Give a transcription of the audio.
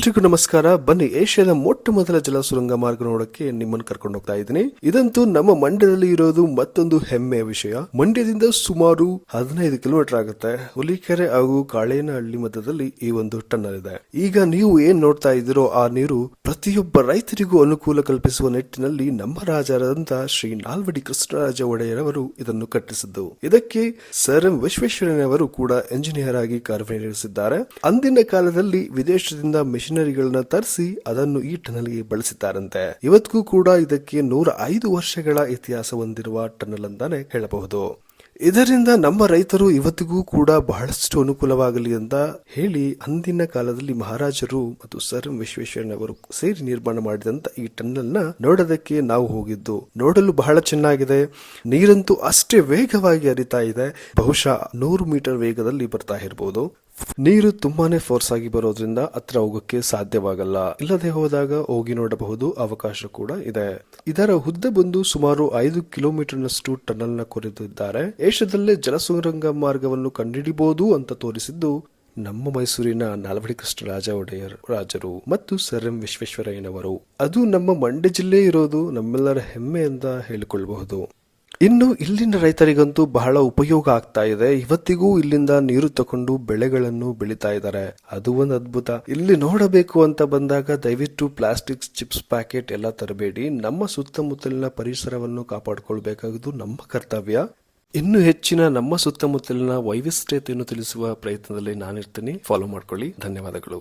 ಎಲ್ರಿಗೂ ನಮಸ್ಕಾರ. ಬನ್ನಿ, ಏಷ್ಯಾದ ಮೊಟ್ಟ ಮೊದಲ ಜಲ ಸುರಂಗ ಮಾರ್ಗ ನೋಡಕ್ಕೆ ನಿಮ್ಮನ್ನು ಕರ್ಕೊಂಡು ಹೋಗ್ತಾ ಇದ್ದೀನಿ. ಇದಂತೂ ನಮ್ಮ ಮಂಡ್ಯದಲ್ಲಿ ಇರೋದು ಮತ್ತೊಂದು ಹೆಮ್ಮೆಯ ವಿಷಯ. ಮಂಡ್ಯದಿಂದ ಸುಮಾರು ಹದಿನೈದು ಕಿಲೋಮೀಟರ್ ಆಗುತ್ತೆ. ಹುಲಿಕೆರೆ ಹಾಗೂ ಕಾಳೇನಹಳ್ಳಿ ಮಧ್ಯದಲ್ಲಿ ಈ ಒಂದು ಟನ್ನಲ್ ಇದೆ ಈಗ ನೀವು ಏನ್ ನೋಡ್ತಾ ಇದ್ದೀರೋ ಆ ನೀರು ಪ್ರತಿಯೊಬ್ಬ ರೈತರಿಗೂ ಅನುಕೂಲ ಕಲ್ಪಿಸುವ ನಿಟ್ಟಿನಲ್ಲಿ ನಮ್ಮ ರಾಜರಾದಂತ ಶ್ರೀ ನಾಲ್ವಡಿ ಕೃಷ್ಣರಾಜ ಒಡೆಯರವರು ಇದನ್ನು ಕಟ್ಟಿಸಿದ್ದು. ಇದಕ್ಕೆ ಸರ್ ಎಂ ವಿಶ್ವೇಶ್ವರಯ್ಯನವರು ಕೂಡ ಎಂಜಿನಿಯರ್ ಆಗಿ ಕಾರ್ಯನಿರ್ವಹಿಸಿದ್ದಾರೆ. ಅಂದಿನ ಕಾಲದಲ್ಲಿ ವಿದೇಶದಿಂದ ಮಿಷನರಿಗಳನ್ನ ತರಿಸಿ ಅದನ್ನು ಈ ಟನಲ್ಗೆ ಬಳಸಿದ್ದಾರಂತೆ. ಇವತ್ತಿಗೂ ಕೂಡ ಇದಕ್ಕೆ ನೂರ ಐದು ವರ್ಷಗಳ ಇತಿಹಾಸ ಹೊಂದಿರುವ ಟನಲ್ ಅಂತಾನೆ ಹೇಳಬಹುದು. ಇದರಿಂದ ನಮ್ಮ ರೈತರು ಇವತ್ತಿಗೂ ಕೂಡ ಬಹಳಷ್ಟು ಅನುಕೂಲವಾಗಲಿ ಅಂತ ಹೇಳಿ ಅಂದಿನ ಕಾಲದಲ್ಲಿ ಮಹಾರಾಜರು ಮತ್ತು ಸರ್ ವಿಶ್ವೇಶ್ವರಯ್ಯನವರು ಸೇರಿ ನಿರ್ಮಾಣ ಮಾಡಿದಂತ ಈ ಟನ್ನಲ್ನ ನೋಡೋದಕ್ಕೆ ನಾವು ಹೋಗಿದ್ದು. ನೋಡಲು ಬಹಳ ಚೆನ್ನಾಗಿದೆ. ನೀರಂತೂ ಅಷ್ಟೇ ವೇಗವಾಗಿ ಹರಿತಾ ಇದೆ. ಬಹುಶಃ ನೂರು ಮೀಟರ್ ವೇಗದಲ್ಲಿ ಬರ್ತಾ ಇರಬಹುದು ನೀರು ತುಂಬಾನೇ ಫೋರ್ಸ್ ಆಗಿ ಬರೋದ್ರಿಂದ ಹತ್ರ ಹೋಗೋಕೆ ಸಾಧ್ಯವಾಗಲ್ಲ. ಇಲ್ಲದೆ ಹೋದಾಗ ಹೋಗಿ ನೋಡಬಹುದು ಅವಕಾಶ ಕೂಡ ಇದೆ. ಇದರ ಹುದ್ದೆ ಬಂದು ಸುಮಾರು ಐದು ಕಿಲೋಮೀಟರ್ನಷ್ಟು ಟನಲ್ನ ಕೊರೆದಿದ್ದಾರೆ ಏಷ್ಯಾದಲ್ಲೇ ಜಲಸುರಂಗ ಮಾರ್ಗವನ್ನು ಕಂಡುಹಿಡಿಬಹುದು ಅಂತ ತೋರಿಸಿದ್ದು ನಮ್ಮ ಮೈಸೂರಿನ ನಾಲ್ವಡಿ ಕೃಷ್ಣ ರಾಜ ಒಡೆಯರ್ ರಾಜರು ಮತ್ತು ಸರ್ ಎಂ ವಿಶ್ವೇಶ್ವರಯ್ಯನವರು. ಅದು ನಮ್ಮ ಮಂಡ್ಯ ಜಿಲ್ಲೆ ಇರೋದು, ನಮ್ಮೆಲ್ಲರ ಹೆಮ್ಮೆ ಅಂತ ಹೇಳಿಕೊಳ್ಳಬಹುದು ಇನ್ನು ಇಲ್ಲಿನ ರೈತರಿಗಂತೂ ಬಹಳ ಉಪಯೋಗ ಆಗ್ತಾ ಇದೆ. ಇವತ್ತಿಗೂ ಇಲ್ಲಿಂದ ನೀರು ತಕೊಂಡು ಬೆಳೆಗಳನ್ನು ಬೆಳೀತಾ ಇದ್ದಾರೆ. ಅದು ಒಂದು ಅದ್ಭುತ. ಇಲ್ಲಿ ನೋಡಬೇಕು ಅಂತ ಬಂದಾಗ ದಯವಿಟ್ಟು ಪ್ಲಾಸ್ಟಿಕ್ ಚಿಪ್ಸ್ ಪ್ಯಾಕೆಟ್ ಎಲ್ಲ ತರಬೇಡಿ. ನಮ್ಮ ಸುತ್ತಮುತ್ತಲಿನ ಪರಿಸರವನ್ನು ಕಾಪಾಡಿಕೊಳ್ಬೇಕಾಗುವುದು ನಮ್ಮ ಕರ್ತವ್ಯ. ಇನ್ನು ಹೆಚ್ಚಿನ ನಮ್ಮ ಸುತ್ತಮುತ್ತಲಿನ ವೈವಿಧ್ಯತೆಯನ್ನು ತಿಳಿಸುವ ಪ್ರಯತ್ನದಲ್ಲಿ ನಾನಿರ್ತೀನಿ. ಫಾಲೋ ಮಾಡ್ಕೊಳ್ಳಿ. ಧನ್ಯವಾದಗಳು.